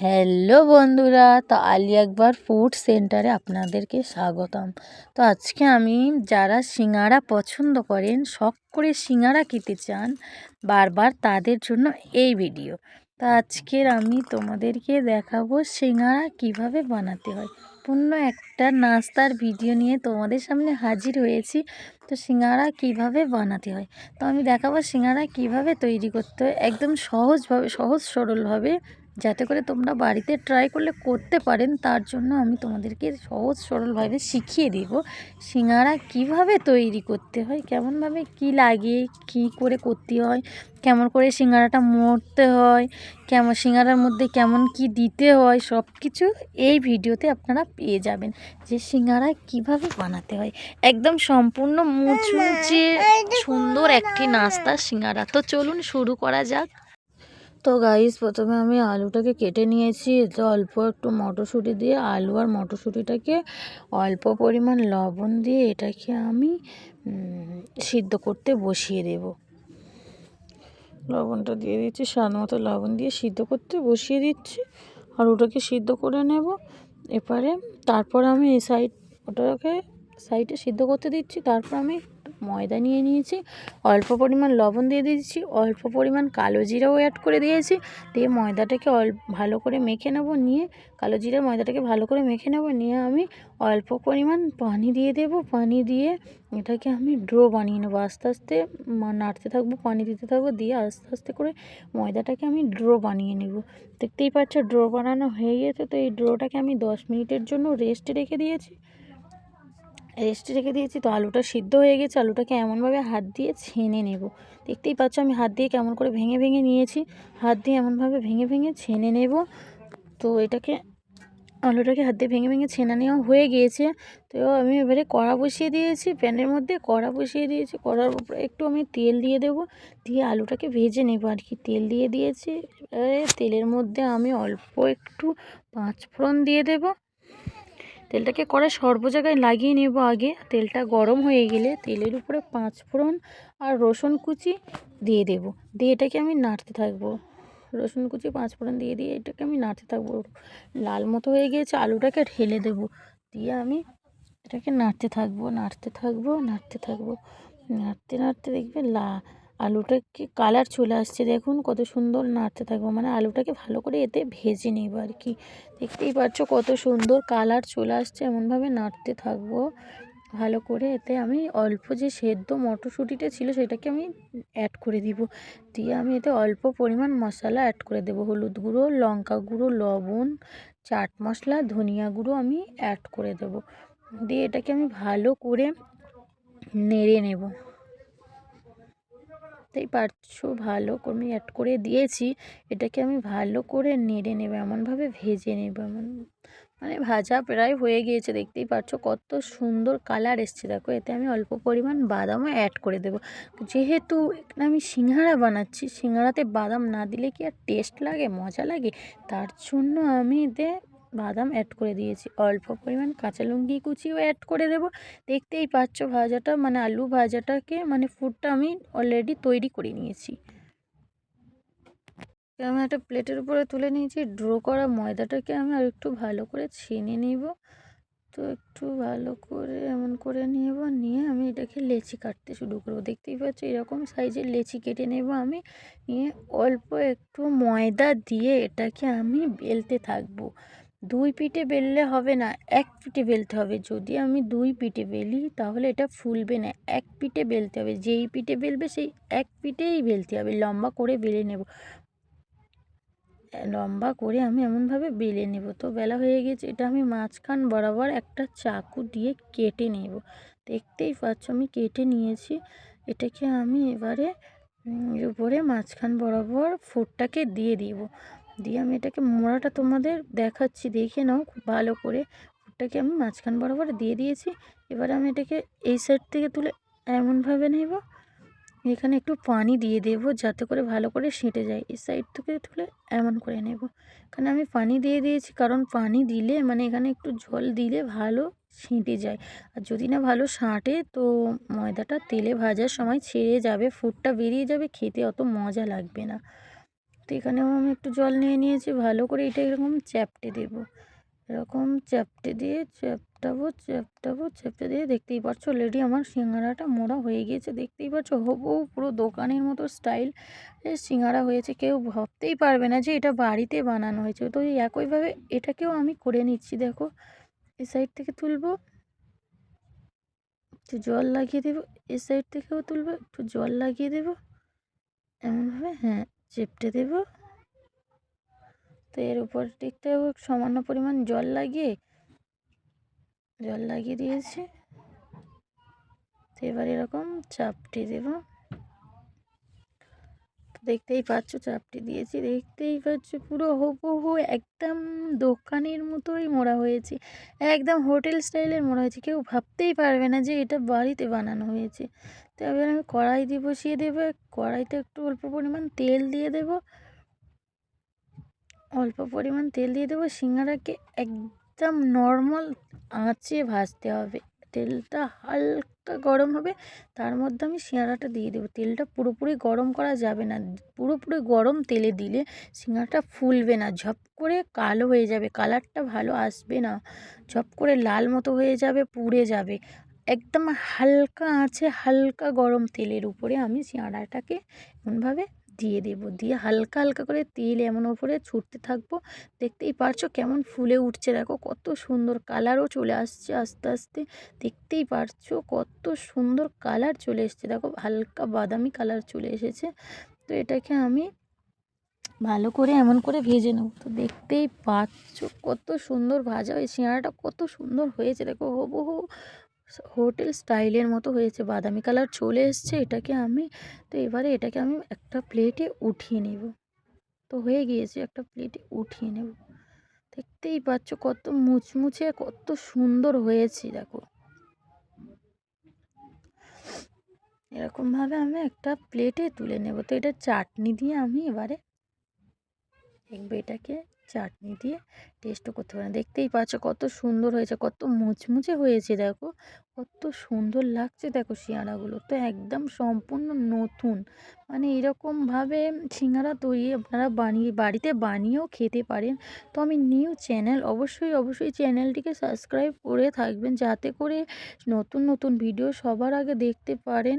Hello বন্ধুরা, তো আলী একবার ফুড সেন্টারে আপনাদেরকে স্বাগতম। তো আজকে আমি যারা সিঙ্গারা পছন্দ করেন, শখ করে সিঙ্গারা খেতে চান, বারবার তাদের জন্য এই ভিডিও তো আজকের আমি তোমাদেরকে দেখাবো সিঙ্গারা কীভাবে বানাতে হয়। পূর্ণ একটা নাস্তার ভিডিও নিয়ে তোমাদের সামনে হাজির হয়েছি, তো সিঙ্গারা কীভাবে বানাতে হয়। তো আমি দেখাবো সিঙ্গারা কীভাবে তৈরি করতে হয়, একদম সহজভাবে, সহজ সরলভাবে। যাতে করে তোমরা বাড়িতে ট্রাই করলে করতে পারেন তার জন্য আমি তোমাদেরকে সহজ সরলভাবে শিখিয়ে দিব। সিঙ্গারা কীভাবে তৈরি করতে হয় কেমনভাবে কি লাগে কি করে করতে হয় কেমন করে সিঙ্গারাটা মরতে হয় কেমন সিঙ্গারার মধ্যে কেমন কি দিতে হয় সব কিছু এই ভিডিওতে আপনারা পেয়ে যাবেন যে সিঙ্গারা কীভাবে বানাতে হয়। একদম সম্পূর্ণ মুচমুচে সুন্দর একটি নাস্তা সিঙ্গারা। তো চলুন শুরু করা যাক। তো গাইস প্রথমে আমি আলুটাকে কেটে নিয়েছি। এতে অল্প একটু মটরশুঁটি দিয়ে আলু আর মটরশুঁটিটাকে অল্প পরিমাণ লবণ দিয়ে এটাকে আমি সিদ্ধ করতে বসিয়ে দেব। লবণটা দিয়ে দিচ্ছি, স্বাদ মতো লবণ দিয়ে সিদ্ধ করতে বসিয়ে দিচ্ছি আর ওটাকে সিদ্ধ করে নেব। এবারে তারপর আমি এই সাইড ওটাকে সাইডে সিদ্ধ করতে দিচ্ছি। তারপর আমি ময়দা নিয়ে নিয়েছি, অল্প পরিমাণ লবণ দিয়ে দিয়েছি, অল্প পরিমাণ কালো জিরাও অ্যাড করে দিয়েছি। দিয়ে ময়দাটাকে অল্প ভালো করে মেখে নেব, নিয়ে কালো জিরা ময়দাটাকে ভালো করে মেখে নেব, নিয়ে আমি অল্প পরিমাণ পানি দিয়ে দেব। পানি দিয়ে এটাকে আমি ড্রো বানিয়ে নেব, আস্তে আস্তে নাড়তে থাকব, পানি দিতে থাকব, দিয়ে আস্তে আস্তে করে ময়দাটাকে আমি ড্রো বানিয়ে নেব। দেখতেই পাচ্ছ, ড্রো বানানো হয়ে গেছে, তো এই ড্রোটাকে আমি দশ মিনিটের জন্য রেস্টে রেখে দিয়েছি। রেস্টে রেখে দিয়েছি তো আলুটা সিদ্ধ হয়ে গেছে। আলুটাকে এমনভাবে হাত দিয়ে ছেনে নেব। দেখতেই পাচ্ছ আমি হাত দিয়ে কেমন করে ভেঙে ভেঙে নিয়েছি। হাত দিয়ে এমনভাবে ভেঙে ভেঙে ছেনে নেব। তো এটাকে, আলুটাকে হাত দিয়ে ভেঙে ভেঙে ছেনা নেওয়া হয়ে গিয়েছে। তো আমি এবারে কড়া বসিয়ে দিয়েছি, প্যানের মধ্যে কড়া বসিয়ে দিয়েছি। কড়ার উপরে একটু আমি তেল দিয়ে দেব। দিয়ে আলুটাকে ভেজে নেব আর কি। তেল দিয়ে দিয়েছি তেলের মধ্যে আমি অল্প একটু পাঁচ ফোড়ন দিয়ে দেবো। তেলটাকে করে সর্ব জায়গায় লাগিয়ে নেব আগে। তেলটা গরম হয়ে গেলে তেলের উপরে পাঁচ ফোড়ন আর রসুন কুচি দিয়ে দেব। দিয়ে এটাকে আমি নাড়তে থাকব। রসুন কুচি, পাঁচ ফোড়ন দিয়ে দিয়ে এটাকে আমি নাড়তে থাকব। লাল মতো হয়ে গিয়েছে, আলুটাকে ঢেলে দেব। দিয়ে আমি এটাকে নাড়তে থাকব নাড়তে থাকব নাড়তে থাকব। নাড়তে নাড়তে দেখবে লা আলুটাকে কালার চলে আসছে দেখুন, কত সুন্দর নাড়তে থাকব। মানে আলুটাকে ভালো করে এতে ভেজে নেব আর কি। দেখতেই পাচ্ছ কত সুন্দর কালার চলে আসছে, এমনভাবে নাড়তে থাকব। ভালো করে এতে আমি অল্প যে সেদ্ধ মটরশুঁটিটা ছিল সেটাকে আমি অ্যাড করে দিব। দিয়ে আমি এতে অল্প পরিমাণ মশলা অ্যাড করে দেবো। হলুদ গুঁড়ো, লঙ্কা গুঁড়ো, লবণ, চাট মশলা, ধনিয়া গুঁড়ো আমি অ্যাড করে দেব। দিয়ে এটাকে আমি ভালো করে নেড়ে নেব। বুঝতেই পারছ, ভালো করে আমি অ্যাড করে দিয়েছি। এটাকে আমি ভালো করে নেড়ে নেব, এমনভাবে ভেজে নেব, এমন মানে ভাজা প্রায় হয়ে গিয়েছে, দেখতেই পাচ্ছ কত সুন্দর কালার এসছে। দেখো, এতে আমি অল্প পরিমাণ বাদামও অ্যাড করে দেব। যেহেতু আমি সিঙ্গারা বানাচ্ছি সিঙ্গারাতে বাদাম না দিলে কি আর টেস্ট লাগে, মজা লাগে? তার জন্য আমি এতে বাদাম অ্যাড করে দিয়েছি। অল্প পরিমাণ কাঁচা লঙ্কি কুচিও অ্যাড করে দেব। দেখতেই পাচ্ছ ভাজাটা মানে আলু ভাজাটাকে মানে ফুডটা আমি অলরেডি তৈরি করে নিয়েছি। আমি একটা প্লেটের উপরে তুলে নিয়েছি। ড্র করা ময়দাটাকে আমি আর একটু ভালো করে ছেনে নিব। তো একটু ভালো করে এমন করে নেব নিয়ে আমি এটাকে লেচি কাটতে শুরু করব। দেখতেই পাচ্ছ এরকম সাইজের লেচি কেটে নেব আমি। নিয়ে অল্প একটু ময়দা দিয়ে এটাকে আমি বেলতে থাকব। দুই পিঠে বেললে হবে না, এক পিঠে বেলতে হবে। যদি আমি দুই পিঠে বেলি, তাহলে এটা ফুলবে না। এক পিঠে বেলতে হবে। যেই পিঠে বেলবে, সেই এক পিঠেই বেলতে হবে। লম্বা করে বেলে নেব। লম্বা করে আমি এমনভাবে বেলে নেব। তো বেলা হয়ে গেছে, এটা আমি মাঝখান বরাবর একটা চাকু দিয়ে কেটে নেব। দেখতেই পাচ্ছ, আমি কেটে নিয়েছি। এটাকে আমি এবারে উপরে মাঝখান বরাবর ফুটটাকে দিয়ে দিব। দিয়ে আমি এটাকে মোড়াটা তোমাদের দেখাচ্ছি, দেখে নাও খুব ভালো করে। ফুটটাকে আমি মাঝখান বরাবর দিয়ে দিয়েছি। এবার আমি এটাকে এই সাইড থেকে তুলে এমনভাবে নেব। এখানে একটু পানি দিয়ে দেব যাতে করে ভালো করে সেঁটে যায়। এই সাইড থেকে তুলে এমন করে নেব। এখানে আমি পানি দিয়ে দিয়েছি কারণ পানি দিলে মানে এখানে একটু জল দিলে ভালো ছিঁটে যায়। আর যদি না ভালো সাঁটে তো ময়দাটা তেলে ভাজার সময় ছেড়ে যাবে, ফুটটা বেরিয়ে যাবে, খেতে অত মজা লাগবে না। তো এখানেও আমি একটু জল নিয়ে নিয়েছি, ভালো করে এটা এরকম চ্যাপটে দেব। এরকম চ্যাপটে দিয়ে চ্যাপটাবো চ্যাপটাবো, চ্যাপটে দিয়ে দেখতেই পাচ্ছ অলরেডি আমার সিঙ্গারাটা মোড়া হয়ে গিয়েছে, দেখতেই পাচ্ছ হবু পুরো দোকানের মতো স্টাইল সিঙ্গারা হয়েছে, কেউ ভাবতেই পারবে না যে এটা বাড়িতে বানানো হয়েছে। তো একইভাবে এটাকেও আমি করে নিচ্ছি, দেখো। এ সাইড থেকে তুলবো, একটু জল লাগিয়ে দেবো, এ সাইড থেকেও তুলবো, একটু জল লাগিয়ে দেবো। এমনভাবে হ্যাঁ চেপটে দেব। তো এর উপর দিকটাও সামান্য পরিমাণ জল লাগিয়ে জল লাগিয়ে দিয়েছি। তো এবার এরকম চাপটে দেবো। দেখতেই পাচ্ছ চাপটি দিয়েছি। দেখতেই পাচ্ছ পুরো হুবহু একদম দোকানের মতোই মোড়া হয়েছে। একদম হোটেল স্টাইলের মোড়া হয়েছে। কেউ ভাবতেই পারবে না যে এটা বাড়িতে বানানো হয়েছে। তো এবার আমি কড়াই দিয়ে বসিয়ে দেবো। কড়াইতে একটু অল্প পরিমাণ তেল দিয়ে দেবো। অল্প পরিমাণ তেল দিয়ে দেবো। সিঙ্গারাকে একদম নর্মাল আঁচে ভাজতে হবে। তেলটা হালকা গরম হবে, তার মধ্যে আমি সিঙ্গারাটা দিয়ে দেবো। তেলটা পুরোপুরি গরম করা যাবে না। পুরোপুরি গরম তেলে দিলে সিঙ্গারাটা ফুলবে না, ঝপ করে কালো হয়ে যাবে, কালারটা ভালো আসবে না। ঝপ করে লাল মতো হয়ে যাবে, পুড়ে যাবে। একদম হালকা আছে, হালকা গরম তেলের উপরে আমি সিঙ্গারাটাকে এমনভাবে দিয়ে দেবো। দিয়ে হালকা হালকা করে তেল এমন ওপরে ছুটতে থাকব। দেখতেই পারছ কেমন ফুলে উঠছে, দেখো কত সুন্দর কালারও চলে আসছে আস্তে আস্তে। দেখতেই পারছ কত সুন্দর কালার চলে এসছে, দেখো হালকা বাদামি কালার চলে এসেছে। তো এটাকে আমি ভালো করে এমন করে ভেজে নেব। তো দেখতেই পাচ্ছ কত সুন্দর ভাজা ওই সিঙ্গাড়াটা কত সুন্দর হয়েছে, দেখো হুবহু হোটেল স্টাইলের মতো হয়েছে, বাদামি কালার চলে এসছে, এটাকে আমি, তো এবারে এটাকে আমি একটা প্লেটে উঠিয়ে নেব। তো হয়ে গিয়েছে, একটা প্লেটে উঠিয়ে নেব। দেখতেই পাচ্ছ কত মুচমুচে, কত সুন্দর হয়েছে, দেখো। এরকমভাবে আমি একটা প্লেটে তুলে নেব। তো এটা চাটনি দিয়ে আমি এবারে দেখবে এটাকে চাটনি দিয়ে টেস্টও করতে পারেন দেখতেই পাচ্ছ কত সুন্দর হয়েছে, কত মুচমুচে হয়েছে, দেখো। কত সুন্দর লাগছে, দেখো সিঙ্গারাগুলো তো একদম সম্পূর্ণ নতুন। মানে এরকমভাবে সিঙ্গারা তৈরি আপনারা বানিয়ে, বাড়িতে বানিয়েও খেতে পারেন। তো আমি নিউ চ্যানেল অবশ্যই অবশ্যই চ্যানেলটিকে সাবস্ক্রাইব করে থাকবেন, যাতে করে নতুন নতুন ভিডিও সবার আগে দেখতে পারেন।